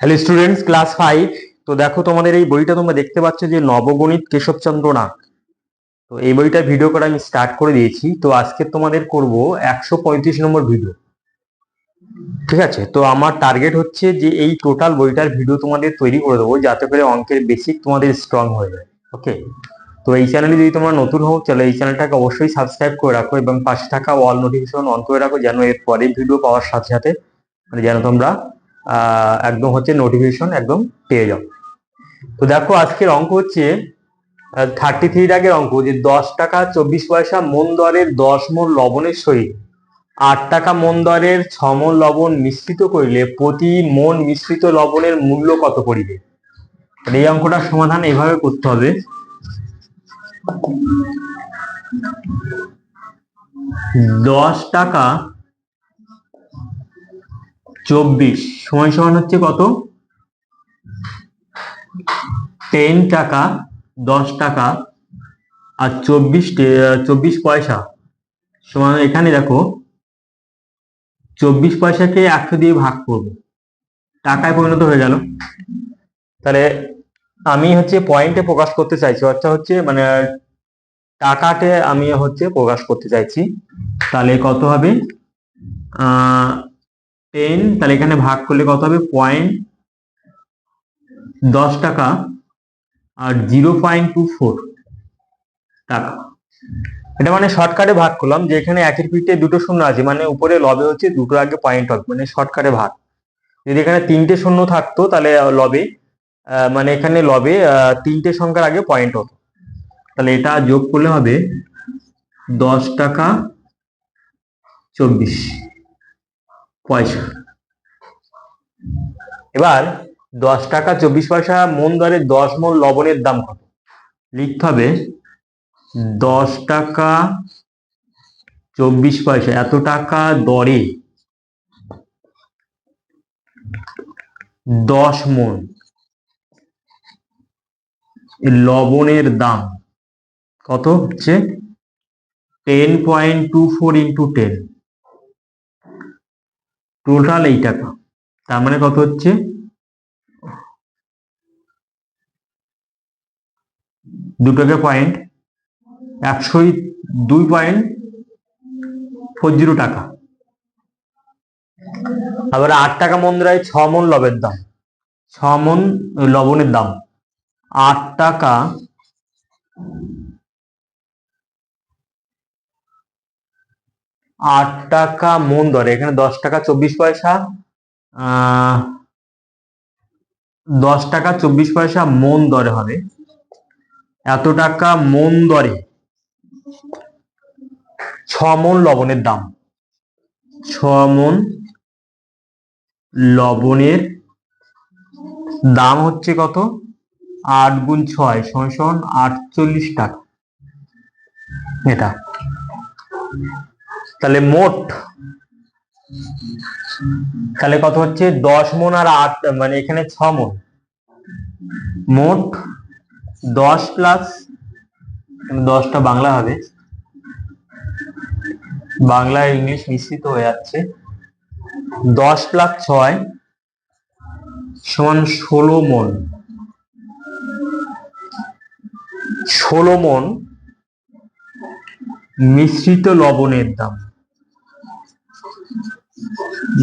Hello students class five তো দেখো, তোমাদের এই বইটা তোমরা দেখতে পাচ্ছ যে নবগণিত কেশবচন্দ্র নাগ। তো এই বইটার ভিডিও করা আমি স্টার্ট করে দিয়েছি। তো আজকে তোমাদের করব একশো পঁয়ত্রিশ নম্বর ভিডিও ঠিক আছে? তো আমার টার্গেট হচ্ছে যে এই টোটাল বইটার ভিডিও তোমাদের তৈরি করে দেবো, যাতে করে অঙ্কের বেসিক তোমাদের স্ট্রং হয়ে যায়। ওকে তো এই চ্যানেলে যদি তোমরা নতুন হও, তাহলে এই চ্যানেলটাকে অবশ্যই সাবস্ক্রাইব করে রাখো এবং পাশে থাকা অল নোটিফিকেশন অন করে রাখো, যেন এর পরের ভিডিও পাওয়ার সাথে সাথে মানে যেন তোমরা একদম হচ্ছে নোটিফিকেশন একদম পেয়ে যাও। তো দেখো আজকের অঙ্ক হচ্ছে থার্টি থ্রি আগের অঙ্ক, যে দশ টাকা চব্বিশ পয়সা মন দরের দশ মন লবণের সহিত আট টাকা মন দরের ছ মন লবণ মিশ্রিত করিলে প্রতি মন মিশ্রিত লবণের মূল্য কত পড়িবে? এই অঙ্কটার সমাধান এইভাবে করতে হবে। দশ টাকা চব্বিশ। সময় সমান হচ্ছে কত? টেন টাকা, দশ টাকা আর চব্বিশ চব্বিশ পয়সা। সমান এখানে দেখো, চব্বিশ পয়সাকে একশো দিয়ে ভাগ করব। টাকায় পরিণত হয়ে গেল। তাহলে আমি হচ্ছে পয়েন্টে প্রকাশ করতে চাইছি, অর্থাৎ হচ্ছে মানে টাকাতে আমি হচ্ছে প্রকাশ করতে চাইছি। তাহলে কত হবে? টেন তাহলে এখানে ভাগ করলে কত হবে? পয়েন্ট দশ টাকা আর জিরো পয়েন্ট টু ফোর টাকা। এটা মানে শর্টকাটে ভাগ করলাম, যে এখানে একের পিঠে দুটো শূন্য আছে মানে উপরে লবে হচ্ছে দুটো আগে পয়েন্ট হবে মানে শর্টকাটে ভাগ। যদি এখানে তিনটে শূন্য থাকতো, তাহলে লবে মানে এখানে লবে তিনটে সংখ্যার আগে পয়েন্ট হতো তাহলে এটা যোগ করলে হবে দশ টাকা চব্বিশ। পয়সা। এবার দশ টাকা চব্বিশ পয়সা মন দরে দশ মন লবণের দাম কত? লিখতে হবে দশ টাকা চব্বিশ পয়সা, এত টাকা দরে দশ মন লবণের দাম কত হচ্ছে? Ten point two four into ten total এই টাকা। তার মানে কত হচ্ছে? দুটোকে পয়েন্ট একশো দুই পয়েন্ট ফোর জিরো টাকা। আবার আট টাকা মন্দিরায় ছ মন লবের দাম। ছ মন লবণের দাম। আট টাকা আট টাকা মন দরে এখানে দশ টাকা চব্বিশ পয়সা দশ টাকা চব্বিশ পয়সা মন দরে হবে। এত টাকা মন দরে ছ মন লবণের দাম। ছ মন লবণের দাম হচ্ছে কত? আট গুণ ছয় সমান আটচল্লিশ টাকা। এটা। তাহলে মোট তাহলে কত হচ্ছে? দশ মন আর আট মানে এখানে ছ মন। মোট দশ প্লাস দশটা বাংলা হবে। বাংলা, ইংলিশ মিশ্রিত হয়ে যাচ্ছে। দশ প্লাস ছয় সমান ষোলো মন। ষোলো মন মিশ্রিত লবণের দাম।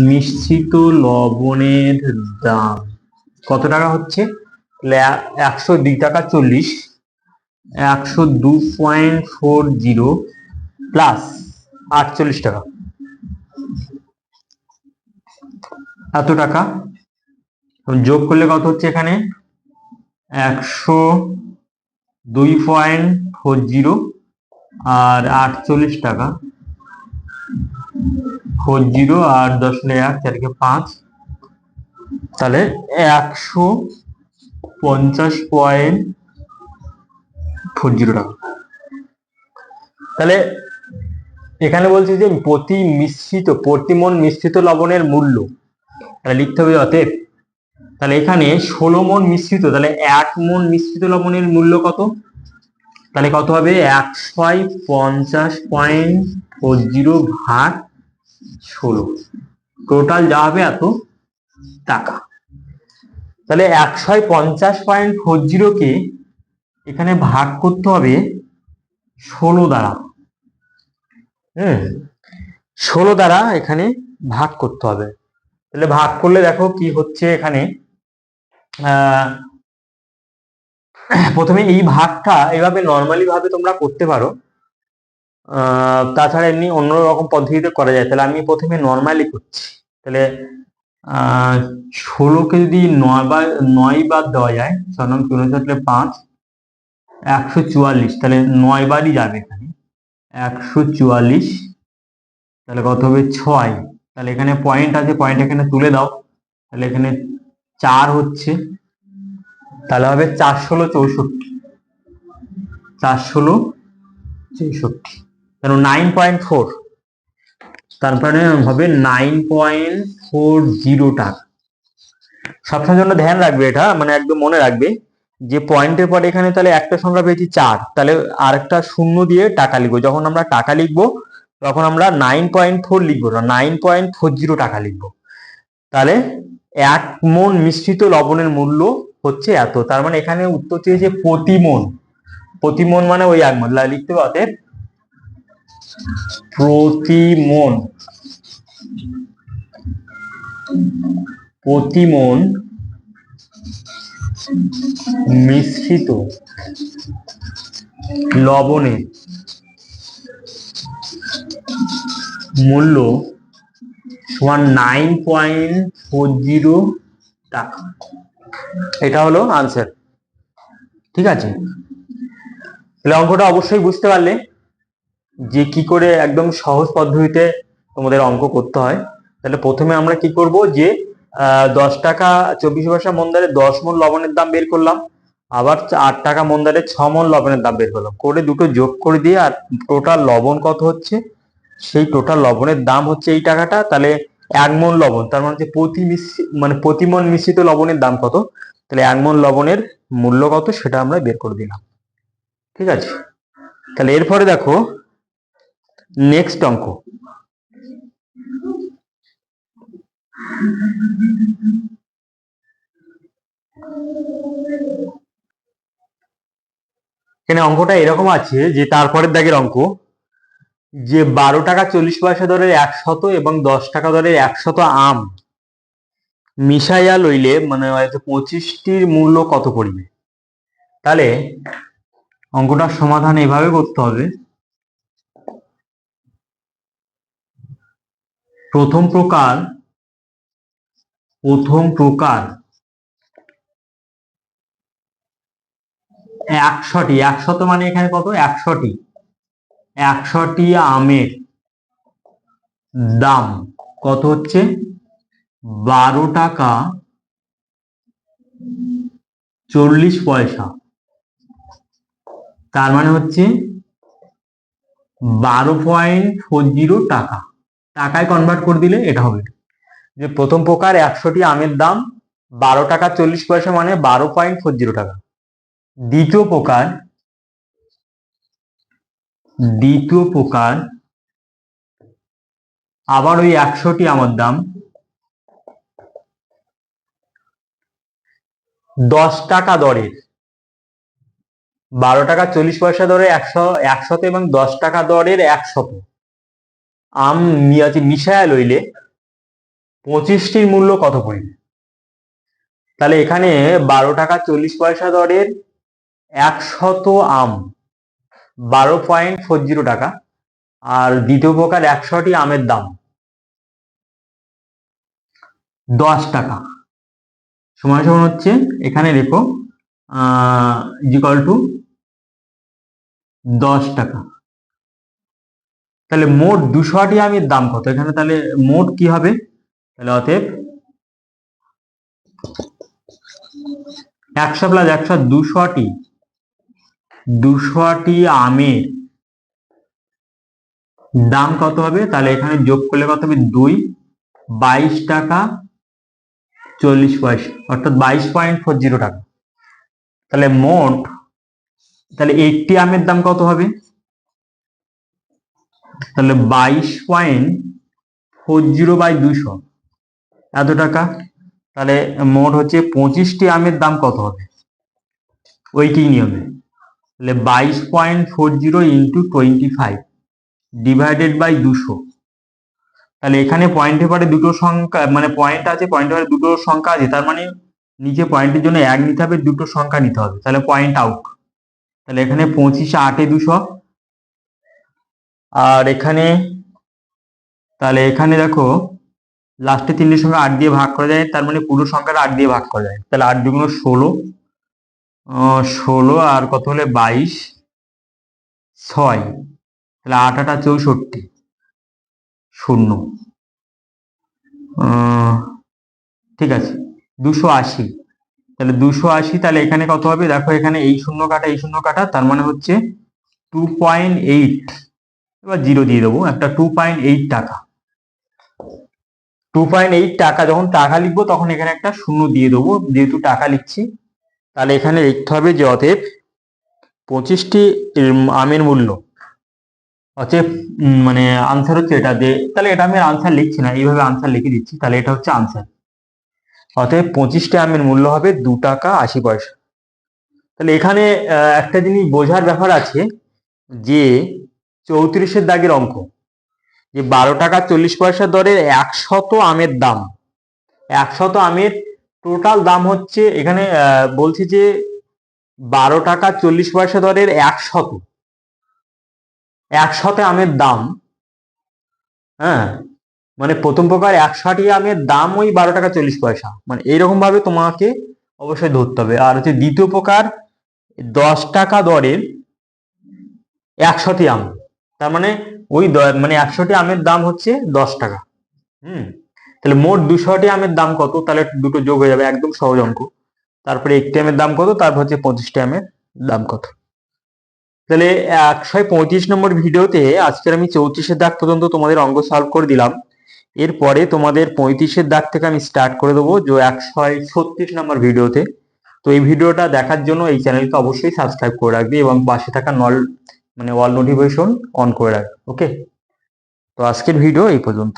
মিশ্রিত লবণের দাম। কত টাকা হচ্ছে? একশো দুই টাকা চল্লিশ। একশো দু পয়েন্ট ফোর জিরো প্লাস আটচল্লিশ টাকা। এত টাকা? যোগ করলে কত হচ্ছে এখানে? একশো দুই পয়েন্ট ফোর জিরো আর আটচল্লিশ টাকা। ফোর জিরো আর দশ এক চারকে পাঁচ। তাহলে একশো পঞ্চাশ পয়েন্ট ফোর জিরো টাকা। তাহলে এখানে বলছি যে প্রতি মিশ্রিত, প্রতি মন মিশ্রিত লবণের মূল্য, তাহলে লিখতে হবে অতএব, তাহলে এখানে ষোলো মন মিশ্রিত, তাহলে এক মন মিশ্রিত লবণের মূল্য কত? তাহলে কত হবে? একশো পঞ্চাশ পয়েন্ট ফোর জিরো ভাগ ষোলো টোটাল যা হবে এত টাকা। তাহলে একশো পঞ্চাশ পয়েন্ট ফোর জিরোকে এখানে ভাগ করতে হবে ষোলো দ্বারা। হুম। ষোলো দ্বারা এখানে ভাগ করতে হবে। তাহলে ভাগ করলে দেখো কি হচ্ছে এখানে? প্রথমে এই ভাগটা এভাবে নর্মালি ভাবে তোমরা করতে পারো। তাছাড়া এমনি অন্য রকম পদ্ধতিতে করা যায়। তাহলে আমি প্রথমে নর্মালি করছি। তাহলে ষোলোকে যদি নয় বা, নয় বার দেওয়া যায় ছয় নং চৌষট্টি পাঁচ, একশো চুয়াল্লিশ, তাহলে নয় বারই যাবে এখানে। একশো চুয়াল্লিশ, তাহলে কত হবে? ছয়। তাহলে এখানে পয়েন্ট আছে পয়েন্ট এখানে তুলে দাও। তাহলে এখানে চার হচ্ছে, তাহলে হবে চার ষোলো চৌষট্টি। চার ষোলো চৌষট্টি। কেন নাইন পয়েন্ট ফোর তারপরে হবে নাইন পয়েন্ট ফোর জিরো টাকা। সবসময় জন্য ধ্যান রাখবে এটা মানে একদম মনে রাখবে যে পয়েন্টের পরে এখানে তাহলে একটা সংখ্যা পেয়েছি চার। তাহলে আরেকটা শূন্য দিয়ে টাকা লিখব। যখন আমরা টাকা লিখব, তখন আমরা নাইন পয়েন্ট ফোর লিখব, না নাইন পয়েন্ট ফোর জিরো টাকা লিখব। তাহলে এক মন মিশ্রিত লবণের মূল্য হচ্ছে এত। তার মানে এখানে উত্তর চেয়েছে প্রতি মন প্রতি মন ওই এক মন। লিখতে হবে অতএব প্রতি মন প্রতি মিশ্রিত লবণে মূল্য সমান নাইন পয়েন্ট ফোর জিরো টাকা। এটা হলো আনসার ঠিক আছে? তাহলে অঙ্কটা অবশ্যই বুঝতে পারলে যে কি করে একদম সহজ পদ্ধতিতে তোমাদের অঙ্ক করতে হয়, তাহলে প্রথমে আমরা কি করব যে দশ টাকা চব্বিশ পয়সা মন্দারে দশ মন লবণের দাম বের করলাম, আবার আট টাকা মন্দারে ছ মন লবণের দাম বের করলাম। করে দুটো যোগ করে দিয়ে আর টোটাল লবণ কত হচ্ছে? সেই টোটাল লবণের দাম হচ্ছে এই টাকাটা, তাহলে এক মন লবণ, তার মানে প্রতি মানে প্রতি মন মিশ্রিত লবণের দাম কত? তাহলে এক মন লবণের মূল্য কত? সেটা আমরা বের করে দিলাম। ঠিক আছে? তাহলে এরপরে দেখো নেক্সট অঙ্ক। এখানে অঙ্কটা এরকম আছে যে তারপরের দাগের অঙ্ক, যে বারো টাকা চল্লিশ পয়সা দরের একশত এবং দশ টাকা দরের একশত আম মিশাইয়া লইলে মানে হয়তো পঁচিশটির মূল্য কত পড়বে? তাহলে অঙ্কটার সমাধান এভাবে করতে হবে। প্রথম প্রকার প্রথম প্রকার, একশটি, একশত মানে এখানে কত? একশটি। একশটি আমের দাম কত হচ্ছে? বারো টাকা চল্লিশ পয়সা। তার মানে হচ্ছে বারো পয়েন্ট ফোর জিরো টাকা। টাকায় কনভার্ট করে দিলে এটা হবে। যে প্রথম প্রকার একশোটি আমের দাম বারো টাকা চল্লিশ পয়সা মানে বারো পয়েন্ট ফোর জিরো টাকা। দ্বিতীয় প্রকার দ্বিতীয় প্রকার আবার ওই একশোটি আমার দাম দশ টাকা দরের বারো টাকা চল্লিশ পয়সা দরে একশো, একশত এবং দশ টাকা দরের একশত। আম মিয়াছি মিশায়া লইলে পঁচিশটির মূল্য কত পড়বে? তাহলে এখানে বারো টাকা চল্লিশ পয়সা দরের একশত আম, বারো পয়েন্ট ফোর জিরো টাকা। আর দ্বিতীয় প্রকার একশোটি আমের দাম, দশ টাকা। সময় সমান হচ্ছে, এখানে রেখো ইজিকল টু দশ টাকা। তাহলে মোট দুশো আটি আমের দাম কত? এখানে তাহলে মোট কি হবে? তাহলে অতএব একশো প্লাস একশো দুশো আটি দুশো আটি আমের দাম কত হবে? তাহলে এখানে যোগ করলে কত হবে? দুই, বাইশ টাকা চল্লিশ পয়সা, অর্থাৎ বাইশ পয়েন্ট ফোর জিরো টাকা। তাহলে মোট, তাহলে এইটটি আমের দাম কত হবে? তাহলে বাইশ পয়েন্ট ফোর জিরো বাই দুশো এত টাকা? তাহলে মোট হচ্ছে পঁচিশটি আমের দাম কত হবে? ওইটি নিয়মে। তাহলে বাইশ point four zero into twenty five divided by দুশো তাহলে এখানে পয়েন্টের পরে দুটো সংখ্যা মানে পয়েন্ট আছে পয়েন্টের পরে দুটো সংখ্যা আছে, তার মানে নিচে পয়েন্টের জন্য এক নিতে হবে, দুটো সংখ্যা নিতে হবে। তাহলে পয়েন্ট আউট তাহলে এখানে পঁচিশে আটে দুশো আর এখানে, তাহলে এখানে দেখো লাস্টে তিনটের সঙ্গে আট দিয়ে ভাগ করা যায়, তার মানে পুরো সংখ্যাটা আট দিয়ে ভাগ করা যায়। তাহলে আট দুগুণ ষোলো ষোলো আর কত হলে বাইশ? ছয়। তাহলে আট, আটা চৌষট্টি, শূন্য। ঠিক আছে, দুশো আশি। তাহলে দুশো আশি, তাহলে এখানে কত হবে? দেখো এখানে এই শূন্য কাটা, এই শূন্য কাটা, তার মানে হচ্ছে টু পয়েন্ট এইট এবার জিরো দিয়ে দেবো, একটা টু পয়েন্ট এইট টাকা। টু পয়েন্ট এইট টাকা, যখন টাকা লিখব তখন এখানে একটা শূন্য দিয়ে দেবো। যেহেতু টাকা লিখছি, তাহলে এখানে লিখতে হবে যে অতএব পঁচিশটি আমের মূল্য। অতএব মানে আনসার হচ্ছে এটা যে, তাহলে এটা আমি আনসার লিখছি না, এইভাবে আনসার লিখে দিচ্ছি, তাহলে এটা হচ্ছে আনসার অতএব পঁচিশটি আমের মূল্য হবে দু টাকা আশি পয়সা। তাহলে এখানে একটা জিনিস বোঝার ব্যাপার আছে যে চৌত্রিশের দাগের অঙ্ক। যে বারো টাকা চল্লিশ পয়সা দরের একশত আমের দাম। একশত আমের টোটাল দাম হচ্ছে এখানে বলছি যে বারো টাকা চল্লিশ পয়সা দরের একশত। একশতে আমের দাম হ্যাঁ? মানে প্রথম প্রকার একশোটি আমের দাম ওই বারো টাকা চল্লিশ পয়সা। মানে এইরকম ভাবে তোমাকে অবশ্যই ধরতে হবে। আর হচ্ছে দ্বিতীয় প্রকার দশ টাকা দরের একশোটি আম। তার মানে ওই মানে একশোটি আমের দাম হচ্ছে দশ টাকা। হুম? তাহলে মোট দুশোটি আমের দাম কত? তাহলে দুটো যোগ হয়ে যাবে একদম সহজ অঙ্ক। তারপরে একটি আমের দাম কত? তারপর হচ্ছে পঁচিশটি আমের দাম কত? তাহলে একশো পঁয়ত্রিশ নম্বর ভিডিওতে আজকের আমি চৌত্রিশের দাগ পর্যন্ত তোমাদের অঙ্ক সলভ করে দিলাম। এরপরে তোমাদের পঁয়ত্রিশের দাগ থেকে আমি স্টার্ট করে দেবো যে একশো ছত্রিশ নম্বর ভিডিওতে। তো এই ভিডিওটা দেখার জন্য এই চ্যানেলকে অবশ্যই সাবস্ক্রাইব করে রাখবে এবং পাশে থাকা নল মানে অল নোটিফিকেশন অন করে রাখবে ওকে তো আজকের ভিডিও এই পর্যন্ত।